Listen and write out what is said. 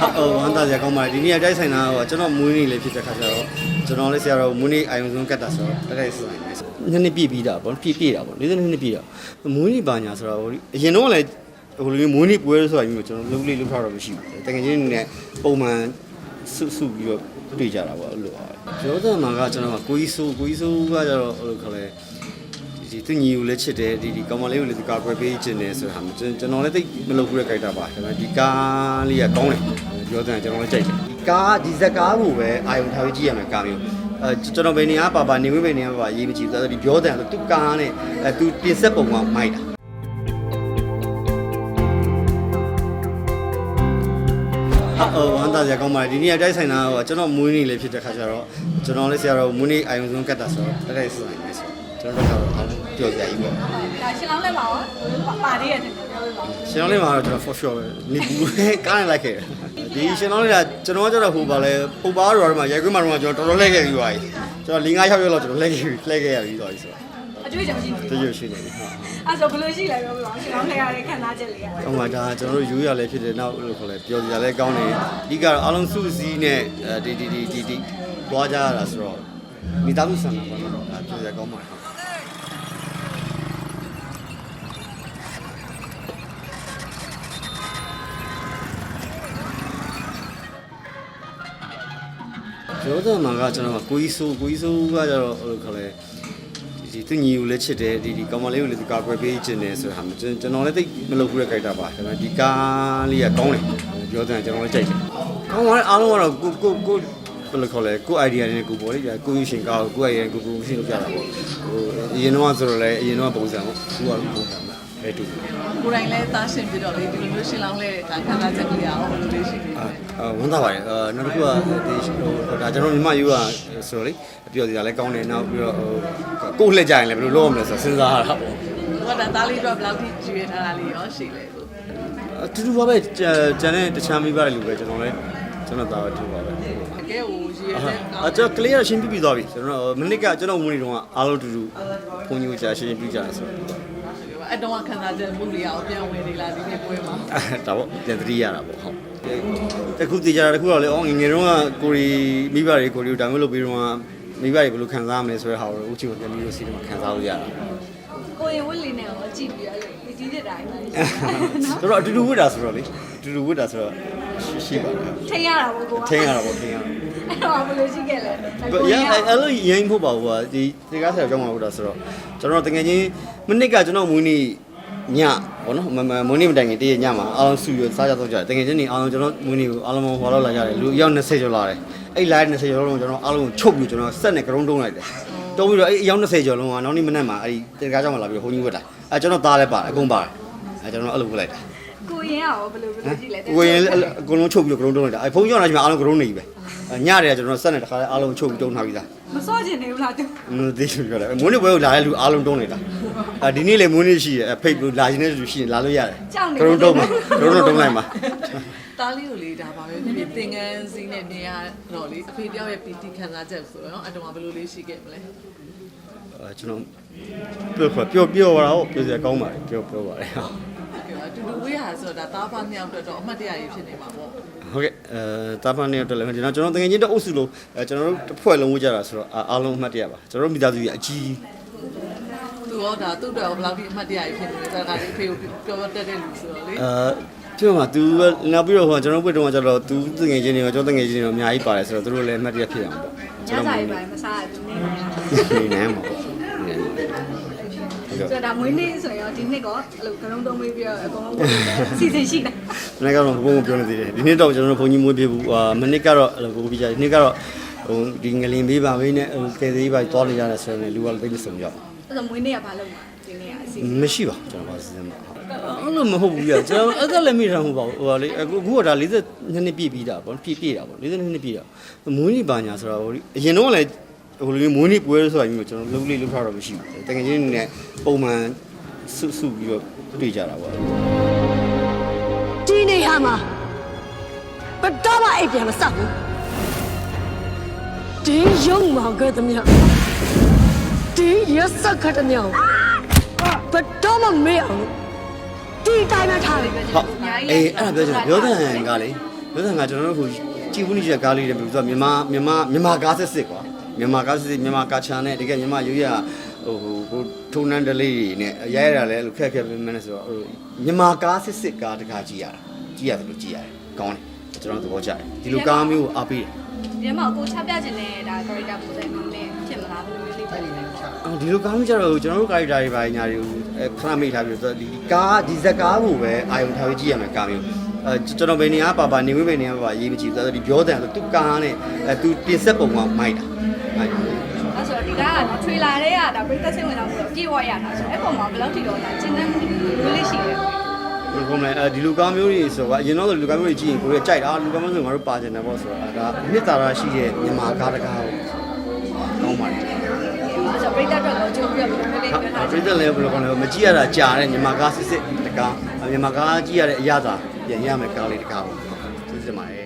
ဟာဟိုဝမ်းသာစရာကောင်းပါတယ်ဒီနေ့ကတိုက်ဆိုင်တာဟိုကျွန်တော်မွေးနေ့လေးဖြစ်တဲ့ခါကျတော့ကျွန်တော်လည်းဆရာတော်မွေးနေ့အာယုံဆုံးကတ်တာဆိုတော့တိုက်တိုက်ဆိုင်နေနှစ်နှစ်ပြည့်ပြီးတာပေါ့ပြည့်ပြည့်တာပေါ့လေးနှစ်နှစ်ပြည့်တာမွေးနေ့ပါညာဆိုတော့ဟိုအရင်တော့လည်းဟိုလိုမျိုးမွေးနေ့ပွဲဆိုတာမျိုးကျွန်တော်လုံးလေးလုံးထားတော့မရှိဘူးတကယ်ချင်းနေနဲ့ပုံမှန်စုစုပြီးတော့တွေ့ကြတာပေါ့အဲ့လိုပါကျောသမာကကျွန်တော်ကကိုကြီးဆိုးကိုကြီးဆိုးကကျတော့ဟိုလိုခလဲ ဒီသူညီကိုလည်းချစ်တယ်ဒီဒီကောင်မလေးကိုလည်းသူကာကွယ်ပေးခြင်းတယ်ဆိုတာမှကျွန်ကျွန်တော်လည်းသိမလုပ်ဘူးတဲ့ character ပါဒါပေမဲ့ဒီကားလေးကကောင်းတယ်ပြောတယ်ကျွန်တော်လည်းကြိုက်တယ်ဒီကားဒီဇက်ကားကိုပဲအာယုံထားပြီးကြည့်ရမယ်ကားမျိုးအဲကျွန်တော်ဘယ်နေရာပါပါနေဝေးဘယ်နေရာပါပါရေးမကြည့်ဘူးဒီပြောတယ်သူကားနဲ့အဲသူတင်ဆက်ပုံကမိုက်တာဟာဟိုဝမ်းသာစရာကောင်းပါတယ်ဒီနေ့ကတိုက်ဆိုင်တာဟိုကျွန်တော်မွေးနေ့လေးဖြစ်တဲ့ခါကျတော့ကျွန်တော်လည်းဆရာတော်မွေးနေ့အာယုံဆုံးကတ်တာဆိုတော့တိုက်တိုက်ဆိုင်နေဆို ကျွန်တော်တို့ကတော့ပျော်စရာကြီးပေါ့ဒါရှင်လောင်းလည်းပါရောပါသေးရဲ့တင်ပြောလို့ပါရှင်တော်လေးမှာတော့ကျွန်တော် for sure ပဲနေဘူးကားနဲ့လိုက်ခဲ့တယ်ဒီရှင်တော်လေးကကျွန်တော်ကကျတော့ဟိုပါလဲပုပ်ပါတော့မှာရိုက်ခွေးမှာတော့ကျွန်တော်တော်တော်လဲခဲ့ပြီးသွားပြီကျွန်တော်၄၅6ရက်လောက်ကျွန်တော်လဲခဲ့ပြီးလဲခဲ့ရပြီးသွားပြီဆိုတော့အကျွေးကြောင်ရှိတယ်တရွရှိနေပြီဟုတ် အဲ့ဆိုဘယ်လိုရှိလဲပြောပြပါရှင်လောင်းလည်းရတဲ့ခံစားချက်လေးကဟိုမှာဒါကျွန်တော်တို့ယူရလဲဖြစ်တယ်နောက်လို့ခေါ်လဲပျော်စရာလဲကောင်းတယ်အဓိကတော့အားလုံးစုစည်းနဲ့အဲဒီဒီဒီဒီဒီသွားကြရတာဆိုတော့မိသားစုဆန္ဒပေါ့နော်ဒါပျော်စရာကောင်းပါတယ် ဟုတ်ကျောသမာကကျွန်တော်ကကိုကြီးဆိုးကိုကြီးဆိုးကကျတော့ဟိုလိုခေါ်လဲဒီသူညီကိုလည်းချစ်တယ်ဒီဒီကောင်မလေးကိုလည်းသူကာကွယ်ပေးခြင်းတယ်ဆိုတာမှကျွန်ကျွန်တော်လည်းသိမလုပ်ဘူးတဲ့ character ပါဒါပေမဲ့ဒီကားလေးကကောင်းတယ်ပြောတယ်ကျွန်တော်လည်းကြိုက်တယ်ကောင်းပါတယ်အားလုံးကတော့ကိုကိုကိုဘယ်လိုခေါ်လဲကို idea နဲ့ကိုပေါ်လေကိုယူရှင်ကားကိုကို idea ကိုကိုရှင်းလို့ပြတာပေါ့ဟိုအရင်တော့ဆိုတော့လည်းအရင်တော့ပုံစံပေါ့သူကပုံစံပဲ အဲတူကိုယ်တိုင်လည်းသားရှင်ပြတော့လေဒီလိုမျိုးရှင်းလောင်းလဲဒါခံစားချက်ကလေးအောင်ဘယ်လိုလေးရှိနေလဲအာဝန်သားပါတယ်အာနောက်တစ်ခုကဒီဟိုဒါကျွန်တော်မြမယူကဆိုတော့လေပြောစီတာလည်းကောင်းတယ်နောက်ပြီးတော့ဟိုကိုယ်လှည့်ကြရင်လည်းဘယ်လိုလုပ်ရမလဲဆိုတော့စဉ်းစားရတာပေါ့ဟိုကဒါသားလေးတော့ဘယ်လောက်ထိကျွေးထားတာလေးရောရှိလဲကိုအတူတူပါပဲကျကျန်တဲ့တခြားမိပါတယ်လို့ပဲကျွန်တော်လည်းကျွန်တော်သားပဲတူပါပဲတကယ်ကိုရည်ရတဲ့အကျွန်တော်ကလေးရရှင်းပြပြီးသွားပြီကျွန်တော်မနစ်ကကျွန်တော်မွေးနေတော့အားလုံးတူတူဘုန်းကြီးကိုကြာရှင်းပြကြတယ်ဆိုတော့ အဲ့တော့ခံစားချက်မှုတွေအောင်ပြန်ဝင်နေလာဒီနေ့ပွဲမှာဒါပေါ့ပြန်သတိရတာပေါ့ဟုတ်တခုတည်ကြတာတခုတော့လေအော်ငငယ်တုန်းကကိုရီမိဘတွေကိုရီကိုဒါမျိုးလုပ်ပြီးတော့ မိဘတွေဘယ်လိုခံစားရမလဲဆိုတဲ့ဟာကိုဦးချီကိုပြန်ပြီးတော့စီးတယ်မှာခံစားလို့ရတာကိုရင်ဝစ်လေးနဲ့ရောကြည့်ပြီးတော့ဒီကြီးတဲ့တိုင်းဆိုတော့အတူတူဝတ်တာဆိုတော့လေအတူတူဝတ်တာဆိုတော့ရှိရှိပါတယ်ထိရတာပေါ့ကိုကထင်းရတာပေါ့ထင်းရတာအဲ့တော့ဘယ်လိုရှိခဲ့လဲရအဲ့လိုရင်ဖို့ပါဘူးကွာဒီဒီကားဆက်ကြောင်းမှာဟုတ်တာဆိုတော့ကျွန်တော်တကယ်ချင်းမနစ်ကကျွန်တော်မွေးနေ့ ညဘောနော်မမမွေးနေ့မတိုင်ခင်တည့်ရညမှာအားလုံးစုရစားကြတော့ကြတယ်တကယ်ချင်းနေအားလုံးကျွန်တော်မွေးနေ့ကိုအားလုံးဟောလောက်လာကြတယ်လူအယောက်20ကျော်လာတယ်အဲ့ live 20ကျော်လုံးကျွန်တော်အားလုံးချုပ်ပြီးကျွန်တော်ဆက်နဲ့ကရုံးတုံးလိုက်တယ်တုံးပြီးတော့အဲ့အယောက်20ကျော်လုံးကနောက်နေ့မနက်မှာအဲ့ဒီတင်ကားကြောင်းမှာလာပြီးဘုန်းကြီးဝတ်တာအဲ့ကျွန်တော်သားလည်းပါတယ်အကုန်ပါတယ်အဲ့ကျွန်တော်အဲ့လိုဝတ်လိုက်တာကိုရင်ရောဘယ်လိုဘယ်လိုကြည့်လဲကိုရင်အကုန်လုံးချုပ်ပြီးတော့ကရုံးတုံးလိုက်တာအဲ့ဘုန်းကြီးကလည်းအားလုံးကရုံးနေပြီပဲညတယ်ကျွန်တော်ဆက်နဲ့တခါလဲအားလုံးချုပ်ပြီးတုံးထားပြီးသားမစောကျင်နေဘူးလားသူမသိဘူးပြောတယ်မွေးနေ့ပွဲကိုလာတဲ့လူအားလုံးတုံးနေတာ အာဒီနေ့လေမွေးနေ့ရှိရဖိတ်လို့လာခြင်းတဲ့လူရှိရင်လာလို့ရတယ်ကရုံးတုံးမှာကရုံးတုံးလိုက်မှာသားလေးကိုလေဒါပါပဲဖြစ်ဖြစ်သင်ငန်းစည်းနဲ့နေရတော့လေအဖေတယောက်ရဲ့ပီတိခံစားချက်ဆိုတော့အဲ့တော့ဘယ်လိုလေးရှိခဲ့မလဲအဲကျွန်တော်ပြောပြောပြောပြောတာဟုတ်ပြောစရာကောင်းပါတယ်ပြောပြောပါတယ်ဟုတ်အတူတူဝေးဟာဆိုတော့ဒါသားဖားနှစ်ယောက်အတွက်တော့အမှတ်တရကြီးဖြစ်နေမှာပေါ့ဟုတ်ကဲ့အဲတာဖန်နေတော့လည်းကျွန်တော်ကျွန်တော်တကယ်ချင်းတအုပ်စုလို့အဲကျွန်တော်တို့တစ်ဖွဲ့လုံးဝကြတာဆိုတော့အားလုံးအမှတ်တရပါကျွန်တော်တို့မိသားစုကြီးအကြီး သူရောဒါသူ့အတွက်ဘယ်လောက်ထိအမှတ်တရကြီးဖြစ်နေလဲဒါကလေအဖေကိုပြောတတ်တဲ့လူဆိုတော့လေအဲပြောမှာ तू နောက်ပြီးတော့ဟိုကျွန်တော်ဘွေတုံးကကျတော့ तू တငယ်ချင်းတွေရောကျွန်တော်တငယ်ချင်းတွေရောအများကြီးပါတယ်ဆိုတော့သူတို့လည်းအမှတ်တရဖြစ်အောင်ပေါ့ညစာရေးပိုင်းမစားရဘူးနေနေနေမှာပေါ့နေနေဟုတ်ကဲ့ဆိုတော့ဒါမွေးနေ့ဆိုရင်ရောဒီနှစ်ကောအဲ့လိုကရုံးတုံးမေးပြီးတော့အကုန်လုံးစီစဉ်ရှိတယ်မနေ့ကတော့ဘုံဘုံပြောနေသေးတယ်ဒီနေ့တော့ကျွန်တော်တို့ဘုံကြီးမွေးပြဘူးအာမနေ့ကတော့အဲ့လိုကိုပြကြဒီနေ့ကတော့ဟိုဒီငလင်ပေးပါမင်းနဲ့ဟိုကယ်သေးပါသွားနေရတယ်ဆိုတော့လူကလည်းသိမစုံကြဘူး အဲ့တော့မွေးနေ့ကဘာလုပ်မှာဒီနေ့ကအစီမရှိပါဘူးကျွန်တော်ပါစီစဉ်ပါအဲ့လိုမဟုတ်ဘူးပြကျွန်တော်အဲ့ဒါလည်းမိတာမဟုတ်ပါဘူးဟိုလေအခုအခုကဒါ42နှစ်ပြည့်ပြီးတာပေါ့ပြည့်ပြည့်တာပေါ့42နှစ်ပြည့်တာမွေးနေ့ပါညာဆိုတော့ဟိုအရင်တော့လည်းဟိုလိုမျိုးမွေးနေ့ပွဲဆိုတာမျိုးကျွန်တော်လုံးလေးလုံးထားတော့မရှိဘူးတကယ်ချင်းနေနဲ့ပုံမှန်စုစုပြီးတော့တွေ့ကြတာပေါ့ဒီနေရာမှာဘယ်တော့မှအိပ်ပြန်မဆောက်ဘူးဒီရုံမောင်ကတည်းက ဒီရစခတ်တဲ့မြောင်ဘယ်တော့မှမေ့အောင်ဒီတိုင်းမထားဘူးဟုတ်အေးအဲ့ဒါပြောချင်တာပြောတဲ့ဟန်ကလေလို့ဆိုငါကျွန်တော်တို့ဟိုကြည်ဘူးနေချကားလေးတွေပြီးတော့မြန်မာမြန်မာမြန်မာကားစစ်စစ်ကွာမြန်မာကားစစ်စစ်မြန်မာကာချာနဲ့တကယ်မြန်မာရိုးရဟိုဟိုဟိုထုံနှန်းတလေးတွေနဲ့ရဲရတာလဲလို့ခက်ခက်ပဲမနေဆိုတော့ဟိုမြန်မာကားစစ်စစ်ကားတကားကြည့်ရတာကြည့်ရတယ်လို့ကြည့်ရတယ်ကောင်းတယ်ကျွန်တော်သဘောကျတယ်ဒီလိုကားမျိုးကိုအားပေးတယ်ဒီမှာကိုချပြခြင်းနဲ့ဒါ character ပုံစံမျိုးနဲ့ဖြစ်မ လားဘယ်လိုမျိုးလေးဖြစ်နေလဲအော်ဒီလိုကားမျိုးကြတော့ကျွန်တော်တို့ကာရီတာတွေပါညာတွေကိုအဲခဏမိတ်ထားပြီးတော့ဒီကားဒီဇက်ကားကိုပဲအာယုံထားပြီးကြည့်ရမယ်ကားမျိုးအဲကျွန်တော်ဘယ်နေရာပါပါနေဝေးဘယ်နေရာပါပါရေးမကြည့်ဘူးဆိုတော့ဒီပြောတယ်ဆိုသူကားနဲ့အဲသူတင်ဆက်ပုံကမိုက်တာမိုက်တယ်အဲ့ဆိုတော့ဒီကကတော့ trailer တွေကဒါပရိသတ်စိတ်ဝင်စားမှုတော့ပြည့်ဝရတာဆိုတော့အဲ့ပုံမှာဘယ်လောက်ထိတော့ဒါကျင်းတဲ့မှုတွေလေးရှိတယ်ဘယ်လိုလဲအဲဒီလူကားမျိုးတွေဆိုတော့အရင်တော့လူကားမျိုးတွေကြည့်ရင်ကိုယ်ကကြိုက်တာလူကားမျိုးဆိုငါတို့ပါကျင်တယ်ပေါ့ဆိုတော့ဒါနှစ်သာရရှိတဲ့မြန်မာကားတကားကိုကောင်းပါတယ် အဲ့ဆိုပရိသတ်တော့တော့ကြိုးပြီးတော့ဘယ်လိုလေးပြောထားပြိတ္တလည်းဘယ်လိုကောင်းလဲမကြည့်ရတာကြာတဲ့မြန်မာကားစစ်စစ်တကားမြန်မာကားကြည့်ရတဲ့အရသာပြန်ရမယ်ကားလေးတကားပေါ့စစ်စစ်ပါတယ်